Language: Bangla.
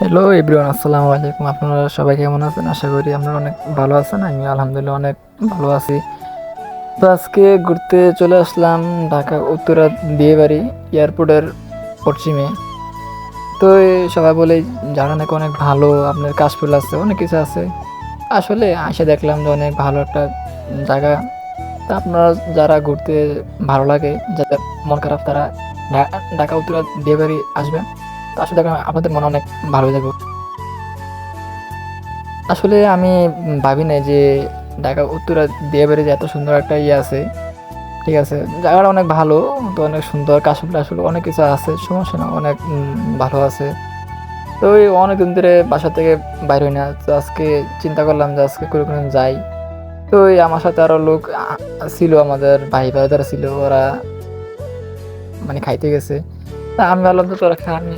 হ্যালো এভরিওয়ান আসসালামু আলাইকুম। আপনারা সবাই কেমন আছেন? আশা করি আপনারা অনেক ভালো আছেন আমি আলহামদুলিল্লাহ অনেক ভালো আছি। তো আজকে ঘুরতে চলে আসলাম ঢাকা উত্তরা বিয়েবাড়ি এয়ারপোর্টের পশ্চিমে। তো সবাই বলে জায়গা নাকি অনেক ভালো, আপনার কাশফুল আছে, অনেক কিছু আছে। আসলে আসে দেখলাম যে অনেক ভালো একটা জায়গা। তা আপনারা যারা ঘুরতে ভালো লাগে, যাদের মন খারাপ, তারা ঢাকা উত্তরা বিয়েবাড়ি আসবেন। তো আসলে আপনাদের মনে অনেক ভালো যাবে। আসলে আমি ভাবি নাই যে ঢাকা উত্তরা বিয়েবাড়ি যে এত সুন্দর একটা ইয়ে আছে, ঠিক আছে? জায়গাটা অনেক ভালো, তো অনেক সুন্দর, কাশফুল টাশফুল অনেক কিছু আছে, সমস্যা না অনেক ভালো আছে। তো ওই অনেকদিন ধরে বাসা থেকে বাইর হই না, তো আজকে চিন্তা করলাম যে আজকে করে কোনো যাই। তো ওই আমার সাথে আরও লোক ছিল, আমাদের ভাই ভাইদারা ছিল, ওরা মানে খাইতে গেছে। তা আমি ভাবলাম তো তোরা আমি